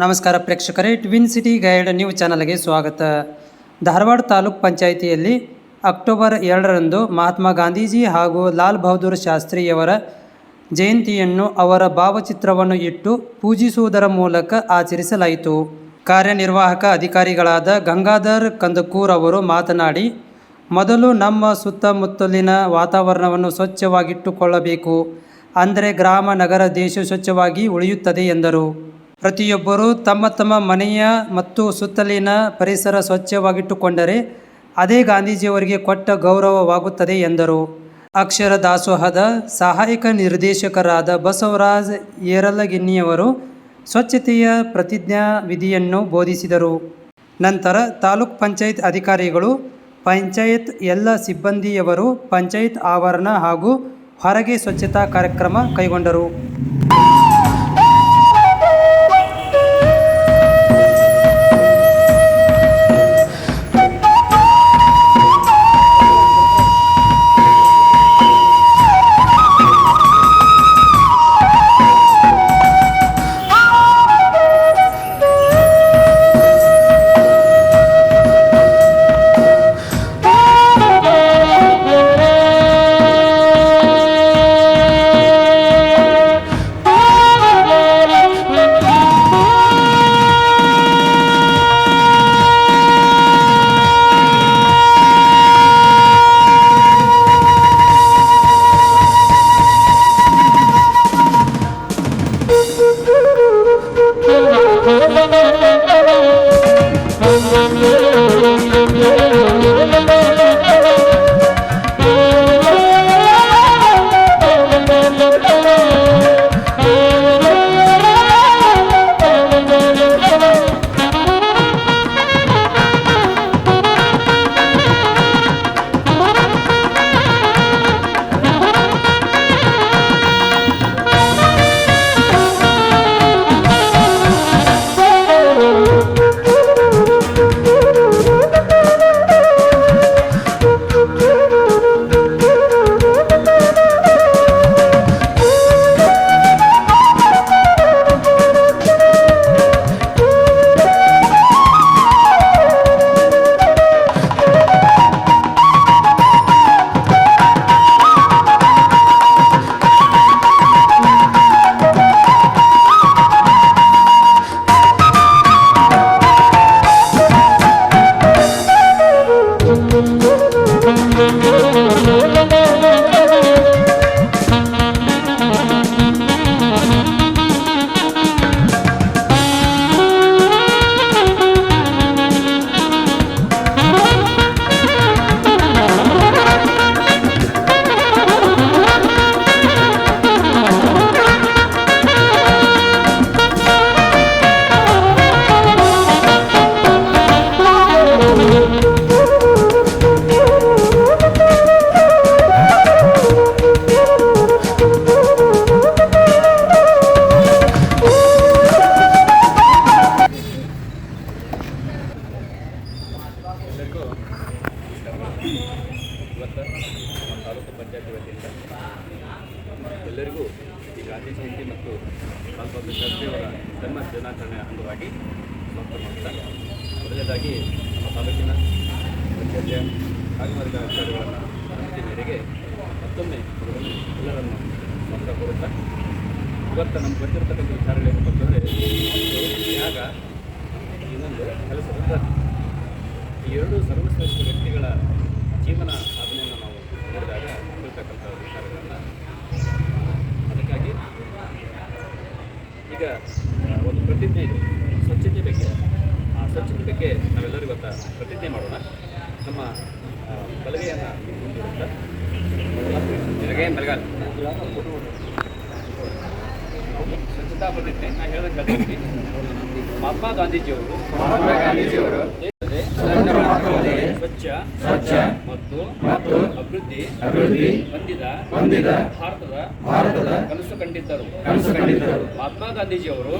ನಮಸ್ಕಾರ ಪ್ರೇಕ್ಷಕರೇ twin city guide new ಚಾನಲ್ಗೆ ಸ್ವಾಗತ. ಧಾರವಾಡ ತಾಲೂಕ್ ಪಂಚಾಯಿತಿಯಲ್ಲಿ ಅಕ್ಟೋಬರ್ ಎರಡರಂದು ಮಹಾತ್ಮ ಗಾಂಧೀಜಿ ಹಾಗೂ ಲಾಲ್ ಬಹದ್ದೂರ್ ಶಾಸ್ತ್ರಿಯವರ ಜಯಂತಿಯನ್ನು ಅವರ ಭಾವಚಿತ್ರವನ್ನು ಇಟ್ಟು ಪೂಜಿಸುವುದರ ಮೂಲಕ ಆಚರಿಸಲಾಯಿತು. ಕಾರ್ಯನಿರ್ವಾಹಕ ಅಧಿಕಾರಿಗಳಾದ ಗಂಗಾಧರ್ ಕಂದಕೂರ್ ಅವರು ಮಾತನಾಡಿ, ಮೊದಲು ನಮ್ಮ ಸುತ್ತಮುತ್ತಲಿನ ವಾತಾವರಣವನ್ನು ಸ್ವಚ್ಛವಾಗಿಟ್ಟುಕೊಳ್ಳಬೇಕು. ಅಂದರೆ ಗ್ರಾಮ, ನಗರ ದೇಶ ಸ್ವಚ್ಛವಾಗಿ ಉಳಿಯುತ್ತದೆ ಎಂದರು. ಪ್ರತಿಯೊಬ್ಬರೂ ತಮ್ಮ ತಮ್ಮ ಮನೆಯ ಮತ್ತು ಸುತ್ತಲಿನ ಪರಿಸರ ಸ್ವಚ್ಛವಾಗಿಟ್ಟುಕೊಂಡರೆ ಅದೇ ಗಾಂಧೀಜಿಯವರಿಗೆ ಕೊಟ್ಟ ಗೌರವವಾಗುತ್ತದೆ ಎಂದರು. ಅಕ್ಷರ ದಾಸೋಹದ ಸಹಾಯಕ ನಿರ್ದೇಶಕರಾದ ಬಸವರಾಜ್ ಏರಲಗಿನ್ನಿಯವರು ಸ್ವಚ್ಛತೆಯ ಪ್ರತಿಜ್ಞಾ ವಿಧಿಯನ್ನು ಬೋಧಿಸಿದರು. ನಂತರ ತಾಲೂಕ್ ಪಂಚಾಯತ್ ಅಧಿಕಾರಿಗಳು, ಪಂಚಾಯತ್ ಎಲ್ಲ ಸಿಬ್ಬಂದಿಯವರು ಪಂಚಾಯತ್ ಆವರಣ ಹಾಗೂ ಹೊರಗೆ ಸ್ವಚ್ಛತಾ ಕಾರ್ಯಕ್ರಮ ಕೈಗೊಂಡರು. ಮಾಡ್ತಾ ಮೊದಲನೇದಾಗಿ ನಮ್ಮ ತಾಲೂಕಿನ ಪಂಚಾಯತಿಯ ಕಾರ್ಯನಿರ್ವಾಹಕ ಅಧಿಕಾರಿಗಳನ್ನು ಅನುಮತಿ ಮೇರೆಗೆ ಮತ್ತೊಮ್ಮೆ ಎಲ್ಲರನ್ನು ಸ್ವಾಗತ ಕೋರುತ್ತಾ ಇವತ್ತು ನಮ್ಗೆ ವಿಚಾರಗಳು ಏನಪ್ಪ ಅಂತಂದರೆ ಯಾಗ ಇನ್ನೊಂದು ಕೆಲಸದ. ಈ ಎರಡು ಸರ್ವಶ್ರೇಷ್ಠ ವ್ಯಕ್ತಿಗಳ ಜೀವನ ಸಾಧನೆಯನ್ನು ನಾವು ನೋಡಿದಾಗ ತಿಳ್ತಕ್ಕಂಥ ವಿಚಾರಗಳನ್ನು ಅದಕ್ಕಾಗಿ ಈಗ ಆ, ಒಂದು ಪ್ರತಿಜ್ಞೆ ಇದೆ ಸ್ವಚ್ಛತೆ ಬಗ್ಗೆ ಆ ಸ್ವಚ್ಛತೆ ಬಗ್ಗೆ ನಾವೆಲ್ಲರೂ ಇವತ್ತು ಪ್ರತಿಜ್ಞೆ ಮಾಡೋಣ ನಮ್ಮ ಆ, ಬಲಗೈಯನ್ನು ಮುಂದಿರುತ್ತಾ ಬಲಗೈ ಬಲಗಾಲ್ ಸ್ವಚ್ಛತಾ ಪ್ರತಿಜ್ಞೆ ನಾನು ಹೇಳ್ದಂಗೆ ಹೇಳ್ತೀನಿ. ಮಹಾತ್ಮ ಗಾಂಧೀಜಿಯವರು ಮಹಾತ್ಮ ಗಾಂಧೀಜಿಯವರು ಸ್ವಚ್ಛ ಸ್ವಚ್ಛ ಮತ್ತು ಮತ್ತು ಅಭಿವೃದ್ಧಿ ಅಭಿವೃದ್ಧಿ ಹೊಂದಿದ ಹೊಂದಿದ ಭಾರತದ ಭಾರತದ ಕಂಡಿದ್ದರು. ಮಹಾತ್ಮ ಗಾಂಧೀಜಿಯವರು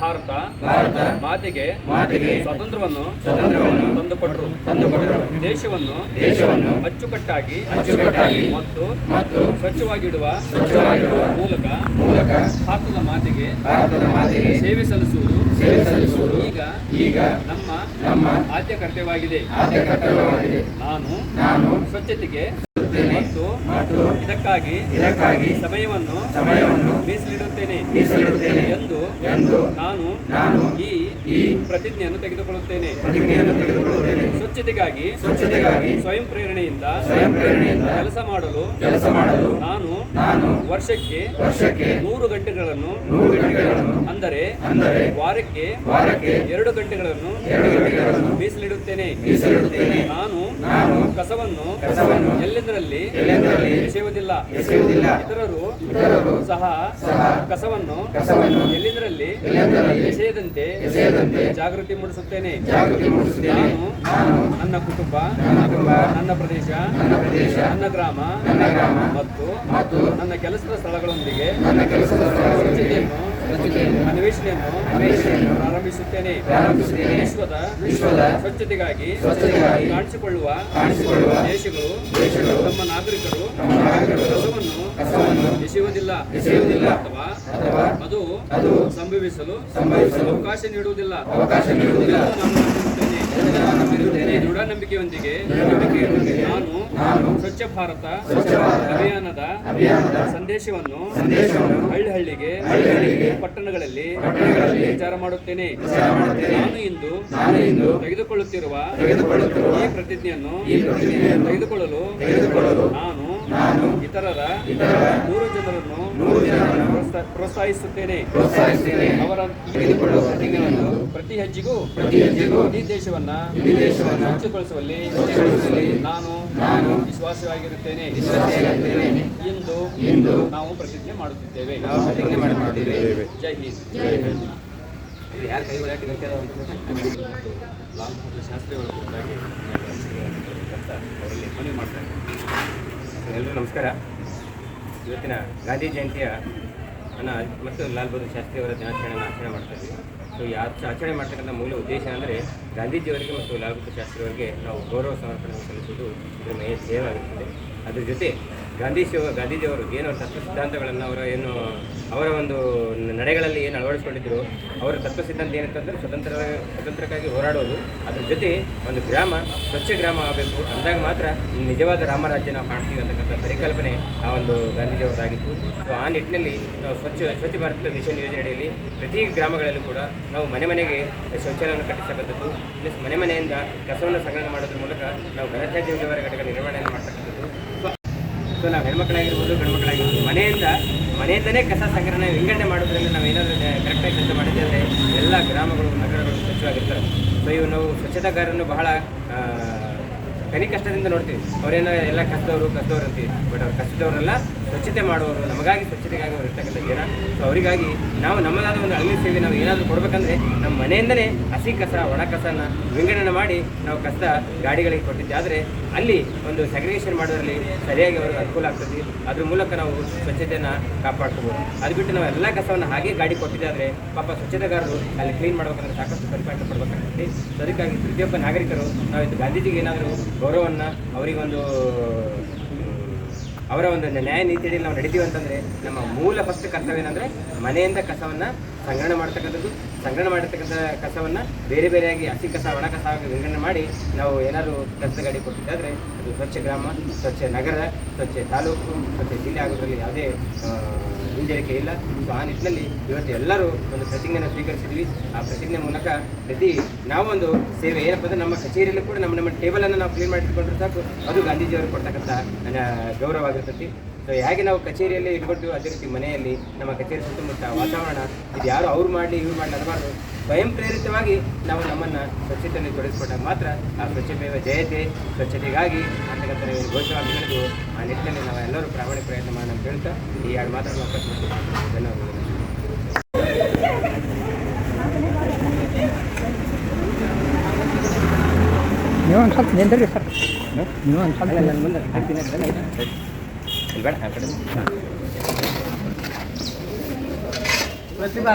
ಭಾರತ ಮಾತೆಗೆ ಸ್ವಾತಂತ್ರ್ಯವನ್ನು ತಂದುಕೊಟ್ಟರು ದೇಶವನ್ನು ದೇಶವನ್ನು ಅಚ್ಚುಕಟ್ಟಾಗಿ ಮತ್ತು ಸ್ವಚ್ಛವಾಗಿಡುವ ಮೂಲಕ ಭಾರತದ ಮಾತೆಗೆ ಭಾರತದ ಮಾತೆಗೆ ಸೇವೆ ಸಲ್ಲಿಸುವುದು ಸೇವೆ ಸಲ್ಲಿಸುವುದು ಈಗ ಈಗ ನಮ್ಮ ಆದ್ಯ ಕರ್ತವ್ಯವಾಗಿದೆ ನಾನು ಸ್ವಚ್ಛತೆಗೆ ಮತ್ತು ಮಾತು ಇದಕ್ಕಾಗಿ ಇದಕ್ಕಾಗಿ ಸಮಯವನ್ನು ಸಮಯವನ್ನು ಮೀಸಲಿಡುತ್ತೇನೆ ಮೀಸಲಿಡುತ್ತೇನೆ ಎಂದು ಎಂದು ನಾನು ನಾನು ಈ ಈ ಪ್ರತಿಜ್ಞೆಯನ್ನು ತೆಗೆದುಕೊಳ್ಳುತ್ತೇನೆ. ಪ್ರತಿಜ್ಞೆಯನ್ನು ತೆಗೆದುಕೊಳ್ಳುತ್ತೇನೆ. ಸ್ವಚ್ಛತೆಗಾಗಿ ಸ್ವಚ್ಛತೆಗಾಗಿ ಸ್ವಯಂ ಪ್ರೇರಣೆಯಿಂದ ಸ್ವಯಂ ಪ್ರೇರಣೆಯಿಂದ ಕೆಲಸ ಮಾಡಲು ಕೆಲಸ ಮಾಡಲು ನಾನು ನಾನು ವರ್ಷಕ್ಕೆ ವರ್ಷಕ್ಕೆ ನೂರು ಗಂಟೆಗಳನ್ನು ನೂರು ಗಂಟೆಗಳನ್ನು ಅಂದರೆ ಅಂದರೆ ವಾರಕ್ಕೆ ವಾರಕ್ಕೆ ಎರಡು ಗಂಟೆಗಳನ್ನು ಎರಡು ಗಂಟೆಗಳನ್ನು ಮೀಸಲಿಡುತ್ತೇನೆ. ಮೀಸಲಿಡುತ್ತೇನೆ. ನಾನು ನಾನು ಕಸವನ್ನು ಕಸವನ್ನು ಎಲ್ಲೆಂದರಲ್ಲಿ ಎಲ್ಲೆಂದರಲ್ಲಿ ಎಸೆಯುವುದಿಲ್ಲ. ಎಸೆಯುವುದಿಲ್ಲ. ಇತರರು ಇತರರು ಸಹ ಸಹ ಕಸವನ್ನು ಕಸವನ್ನು ಎಲ್ಲೆಂದರಲ್ಲಿ ಎಲ್ಲೆಂದರಲ್ಲಿ ಎಸೆಯದಂತೆ ಎಸೆಯದಂತೆ ಜಾಗೃತಿ ಮೂಡಿಸುತ್ತೇನೆ. ಜಾಗೃತಿ ಮೂಡಿಸುತ್ತೇನೆ. ನಾನು ನಾನು ನನ್ನ ಕುಟುಂಬ ನನ್ನ ಕುಟುಂಬ ನನ್ನ ಪ್ರದೇಶ ನನ್ನ ಪ್ರದೇಶ ನನ್ನ ಗ್ರಾಮ ನನ್ನ ಗ್ರಾಮ ಮತ್ತು ಮತ್ತು ನನ್ನ ಕೆಲಸದ ಸ್ಥಳಗಳೊಂದಿಗೆ ನನ್ನ ಕೆಲಸದ ಸ್ವಚ್ಛತೆಯನ್ನು ಅನ್ವೇಷಣೆಯನ್ನು ಪ್ರಾರಂಭಿಸುತ್ತೇನೆ. ವಿಶ್ವದ ವಿಶ್ವದ ಸ್ವಚ್ಛತೆಗಾಗಿ ಸ್ವಚ್ಛತೆಗಾಗಿ ಕಾಣಿಸಿಕೊಳ್ಳುವ ಕಾಣಿಸಿಕೊಳ್ಳುವ ದೇಶಗಳು ದೇಶಗಳು ತಮ್ಮ ನಾಗರಿಕರು ನಮ್ಮ ನಾಗರಿಕರು ಕಸವನ್ನು ಕಸವನ್ನು ಎಸೆಯುವುದಿಲ್ಲ. ಎಸೆಯುವುದಿಲ್ಲ ಅಥವಾ ಅಥವಾ ಅದು ಅದು ಸಂಭವಿಸಲು ಸಂಭವಿಸಲು ಅವಕಾಶ ನೀಡುವುದಿಲ್ಲ. ಅವಕಾಶ ನೀಡುವುದಿಲ್ಲ. ಎಂದು ಎಂದು ನಾನು ಸ್ವಚ್ಛ ಭಾರತ ಅಭಿಯಾನದ ಅಭಿಯಾನದ ಸಂದೇಶವನ್ನು ಹಳ್ಳಿ ಹಳ್ಳಿಗೆ ಹಳ್ಳಿ ಹಳ್ಳಿಗೆ ಪಟ್ಟಣಗಳಲ್ಲಿ ಪ್ರಚಾರ ಮಾಡುತ್ತೇನೆ. ನಾನು ಇಂದು ನಾನು ಇಂದು ತೆಗೆದುಕೊಳ್ಳುತ್ತಿರುವ ಈ ಪ್ರತಿಜ್ಞೆಯನ್ನು ತೆಗೆದುಕೊಳ್ಳಲು ನಾನು ನಾನು ಇತರರ ನೂರು ಜನರನ್ನು ನೂರು ಜನರನ್ನು ಪ್ರೋತ್ಸಾ- ಪ್ರೋತ್ಸಾಹಿಸುತ್ತೇನೆ. ಪ್ರೋತ್ಸಾಹಿಸುತ್ತೇನೆ. ಅವರ ತೆಗೆದುಕೊಳ್ಳುವ ಪ್ರತಿಜ್ಞೆಯನ್ನು ಪ್ರತಿ ಹೆಜ್ಜೆಗೂ ಪ್ರತಿ ಹೆಜ್ಜೆಗೂ ಈ ದೇಶವನ್ನ ಈ ದೇಶವನ್ನು ಸ್ವಚ್ಛಗೊಳಿಸುವಲ್ಲಿ ಸ್ವಚ್ಛಗೊಳಿಸುವಲ್ಲಿ ನಾನು ನಾನು ವಿಶ್ವಾಸವಾಗಿರುತ್ತೇನೆ ವಿಶ್ವಾಸವಾಗಿರುತ್ತೇನೆ ಇಂದು ಇಂದು ನಾವು ಪ್ರತಿಜ್ಞೆ ಮಾಡುತ್ತಿದ್ದೇವೆ. ನಾವು ಪ್ರತಿಜ್ಞೆ ಮಾಡುತ್ತಿದ್ದೇವೆ. ಜೈ ಹಿಂದ್. ಜೈ ಹಿಂದ್. ಯಾರು ಕೈ ಹೊಡ್ಯಾಟಿ ಗೊತ್ತಿಲ್ಲ ಅಂತ ಲಾಲ್ ಬಹದ್ದೂರ್ ಶಾಸ್ತ್ರಿಯವರ ಕುರಿತಾಗಿ ಅಂತ ಅವರಲ್ಲಿ ಮನವಿ ಮಾಡ್ತಾರೆ ಎಲ್ಲರಿಗೂ ನಮಸ್ಕಾರ. ಇವತ್ತಿನ ಗಾಂಧಿ ಜಯಂತಿಯ ಮತ್ತು ಲಾಲ್ ಬಹದ್ದೂರ್ ಶಾಸ್ತ್ರಿಯವರ ದಿನಾಚರಣೆಯನ್ನು ಆಚರಣೆ ಮಾಡ್ತಾ ಇದ್ದೀವಿ ಸೊ, ಈ ಆಚರಣೆ ಮಾಡ್ತಕ್ಕಂಥ ಮೂಲ ಉದ್ದೇಶ ಅಂದರೆ ಗಾಂಧೀಜಿಯವರಿಗೆ ಮತ್ತು ಲಾಲ್ ಬಹದ್ದೂರ್ ಶಾಸ್ತ್ರಿಯವರಿಗೆ ನಾವು ಗೌರವ ಸಮರ್ಪಣೆ ಸಲ್ಲಿಸುವುದು ಇದರ ಮೇಯ ಧ್ಯೇಯವಾಗಿರುತ್ತದೆ ಅದ್ರ ಜೊತೆ ಗಾಂಧೀಜಿ ಗಾಂಧೀಜಿಯವರು ಏನು ತತ್ವ ಸಿದ್ಧಾಂತಗಳನ್ನು ಅವರ ಏನು ಅವರ ಒಂದು ನಡೆಗಳಲ್ಲಿ ಏನು ಅಳವಡಿಸಿಕೊಂಡಿದ್ರು, ಅವರ ತತ್ವ ಸಿದ್ಧಾಂತ ಏನಂತಂದರೆ ಸ್ವತಂತ್ರ, ಸ್ವತಂತ್ರಕ್ಕಾಗಿ ಹೋರಾಡೋದು. ಅದ್ರ ಜೊತೆ ಒಂದು ಗ್ರಾಮ, ಸ್ವಚ್ಛ ಗ್ರಾಮ ಆಗಬೇಕು. ಅಂದಾಗ ಮಾತ್ರ ನಿಜವಾದ ರಾಮರಾಜ್ಯ ನಾವು ಕಾಣ್ತೀವಿ ಅಂತಕ್ಕಂಥ ಪರಿಕಲ್ಪನೆ ಆ ಒಂದು ಗಾಂಧೀಜಿಯವರಾಗಿತ್ತು ಸೊ ಆ ನಿಟ್ಟಿನಲ್ಲಿ ನಾವು ಸ್ವಚ್ಛ ಸ್ವಚ್ಛ ಭಾರತ ಮಿಷನ್ ಯೋಜನೆಯಡಿಯಲ್ಲಿ ಪ್ರತಿ ಗ್ರಾಮಗಳಲ್ಲೂ ಕೂಡ ನಾವು ಮನೆ ಮನೆಗೆ ಶೌಚಾಲಯವನ್ನು ಕಟ್ಟಿಸ್ತಕ್ಕಂಥದ್ದು. ಪ್ಲಸ್ ಮನೆ ಮನೆಯಿಂದ ಕಸವನ್ನು ಸಂಗ್ರಹ ಮಾಡೋದ್ರ ಮೂಲಕ ನಾವು ಘನತ್ಯಾಜ್ಯ ವಿಲೇವಾರಿ ಘಟಕ ನಿರ್ವಹಣೆಯನ್ನು ಮಾಡ್ತಕ್ಕಂಥದ್ದು. ಸೊ ನಾವು ಹೆಣ್ಮಕ್ಕಳಾಗಿರ್ಬೋದು ಗಂಡ್ಮಕ್ಳಾಗಿರ್ಬೋದು, ಮನೆಯಿಂದ ಮನೆಯಿಂದನೇ ಕಸ ಸಂಗ್ರಹಣೆ, ವಿಂಗಡಣೆ ಮಾಡೋದ್ರಿಂದ ನಾವು ಏನಾದರೂ ಕರೆಕ್ಟಾಗಿ ಕೆಲಸ ಮಾಡಿದ್ದೆ ಅಂದರೆ ಎಲ್ಲ ಗ್ರಾಮಗಳು, ನಗರಗಳು ಸ್ವಚ್ಛವಾಗಿರ್ತಾರೆ. ಸೊ ಇವು ನಾವು ಸ್ವಚ್ಛತಾಗಾರನ್ನು ಬಹಳ ಕನಿ ಕಷ್ಟದಿಂದ ನೋಡ್ತೀವಿ. ಅವರೇನೋ ಎಲ್ಲ ಕಷ್ಟದವರು ಕಸದವರು ಅಂತೀವಿ. ಬಟ್ ಅವ್ರು ಕಷ್ಟದವರೆಲ್ಲ, ಸ್ವಚ್ಛತೆ ಮಾಡುವವರು, ನಮಗಾಗಿ ಸ್ವಚ್ಛತೆಗಾಗಿ ಅವ್ರು ಇರ್ತಕ್ಕಂಥ ಜನ. ಸೊ ಅವರಿಗಾಗಿ ನಾವು ನಮ್ಮದಾದ ಒಂದು ಅಳಿಲು ಸೇವೆ ನಾವು ಏನಾದರೂ ಕೊಡಬೇಕಂದ್ರೆ ನಮ್ಮ ಮನೆಯಿಂದಲೇ ಹಸಿ ಕಸ, ಒಣ ಕಸನ ವಿಂಗಡಣೆ ಮಾಡಿ ನಾವು ಕಸ ಗಾಡಿಗಳಿಗೆ ಕೊಟ್ಟಿದ್ದೆ. ಆದರೆ ಅಲ್ಲಿ ಒಂದು ಸೆಗ್ರಿಗೇಷನ್ ಮಾಡೋದ್ರಲ್ಲಿ ಸರಿಯಾಗಿ ಅವ್ರಿಗೆ ಅನುಕೂಲ ಆಗ್ತದೆ. ಅದ್ರ ಮೂಲಕ ನಾವು ಸ್ವಚ್ಛತೆಯನ್ನು ಕಾಪಾಡ್ಕೋಬೋದು. ಅದು ಬಿಟ್ಟು ನಾವು ಎಲ್ಲ ಕಸವನ್ನು ಹಾಗೆ ಗಾಡಿ ಕೊಟ್ಟಿದ್ದಾದರೆ ಪಾಪ ಸ್ವಚ್ಛತೆಗಾರರು ಅಲ್ಲಿ ಕ್ಲೀನ್ ಮಾಡ್ಬೇಕಂದ್ರೆ ಸಾಕಷ್ಟು ಪರಿಪಾಲನೆ ಪಡಬೇಕಾಗ್ತದೆ. ಸೊ ಅದಕ್ಕಾಗಿ ಪ್ರತಿಯೊಬ್ಬ ನಾಗರಿಕರು ನಾವು ಇದು ಗಾಂಧೀಜಿಗೆ ಏನಾದರೂ ಗೌರವವನ್ನು ಅವರಿಗೊಂದು, ಅವರ ಒಂದು ನ್ಯಾಯ ನೀತಿಯಲ್ಲಿ ನಾವು ನಡೀತೀವಿ ಅಂತಂದರೆ ನಮ್ಮ ಮೂಲ ಫಸ್ಟ್ ಕರ್ತವ್ಯ ಏನಂದರೆ ಮನೆಯಿಂದ ಕಸವನ್ನು ಸಂಗ್ರಹಣೆ ಮಾಡ್ತಕ್ಕಂಥದ್ದು, ಸಂಗ್ರಹಣೆ ಮಾಡಿರ್ತಕ್ಕಂಥ ಕಸವನ್ನು ಬೇರೆ ಬೇರೆಯಾಗಿ ಹಸಿ ಕಸ, ಒಣ ಕಸ ವಿಂಗಡಣೆ ಮಾಡಿ ನಾವು ಏನಾದರೂ ಕಸದ ಗಾಡಿ ಕೊಟ್ಟಿದ್ದಾದರೆ ಅದು ಸ್ವಚ್ಛ ಗ್ರಾಮ, ಸ್ವಚ್ಛ ನಗರ, ಸ್ವಚ್ಛ ತಾಲೂಕು, ಸ್ವಚ್ಛ ಜಿಲ್ಲೆ ಆಗೋದ್ರಲ್ಲಿ ಯಾವುದೇ ಹಿಂಜರಿಕೆ ಇಲ್ಲ. ಸೊ ಆ ನಿಟ್ಟಿನಲ್ಲಿ ಇವತ್ತು ಎಲ್ಲರೂ ಒಂದು ಪ್ರತಿಜ್ಞೆಯನ್ನು ಸ್ವೀಕರಿಸಿದ್ವಿ. ಆ ಪ್ರತಿಜ್ಞೆ ಮೂಲಕ ಪ್ರತಿ ನಾವೊಂದು ಸೇವೆ ಏನಪ್ಪ ಅಂದರೆ ನಮ್ಮ ಕಚೇರಿಯಲ್ಲೂ ಕೂಡ ನಮ್ಮ ನಮ್ಮ ಟೇಬಲನ್ನು ನಾವು ಕ್ಲೀನ್ ಮಾಡಿಟ್ಕೊಂಡ್ರೆ ಸಾಕು. ಅದು ಗಾಂಧೀಜಿಯವರು ಕೊಡ್ತಕ್ಕಂಥ ಗೌರವ ಆಗಿರ್ತೈತಿ. ಸೊ ಹೇಗೆ ನಾವು ಕಚೇರಿಯಲ್ಲಿ ಇಟ್ಕೊಳ್ತೀವಿ ಅದೇ ರೀತಿ ಮನೆಯಲ್ಲಿ ನಮ್ಮ ಕಚೇರಿ ಸುತ್ತಮುತ್ತ ವಾತಾವರಣ ಇದು ಯಾರು ಅವ್ರು ಮಾಡಲಿ ಇವ್ರು ಮಾಡಲಿ ಅನ್ನಬಾರ್ದು. ಸ್ವಯಂ ಪ್ರೇರಿತವಾಗಿ ನಾವು ನಮ್ಮನ್ನು ಸ್ವಚ್ಛತೆಯಲ್ಲಿ ತೊಡಗಿಸ್ಕೊಂಡಾಗ ಮಾತ್ರ ಆ ಸ್ವಚ್ಛತೆಯ ಜಯತೆ ಸ್ವಚ್ಛತೆಗಾಗಿ ಅಂತಕ್ಕಂಥ ಒಂದು ಘೋಷವಾಗಿ ನಡೆದು ಆ ನಿಟ್ಟಿನಲ್ಲಿ ನಾವು ಎಲ್ಲರೂ ಪ್ರಾಮಾಣಿಕ ಪ್ರಯತ್ನ ಮಾಡೋಣ ಅಂತ ಹೇಳ್ತಾ ಈ ಎರಡು ಮಾತನ್ನು ಅವಕಾಶ ಮಾಡ್ತೀವಿ. ಧನ್ಯವಾದಗಳು. ನೀವು ಒಂದು ಸ್ವಲ್ಪ ನಿಂದ್ರಿ ಸರ್. ನೀವು ಒಂದು ಸ್ವಲ್ಪ ನನ್ನ ಮುಂದೆ ಬೇಡ ಆ ಕಡೆ. ಪ್ರತಿಭಾ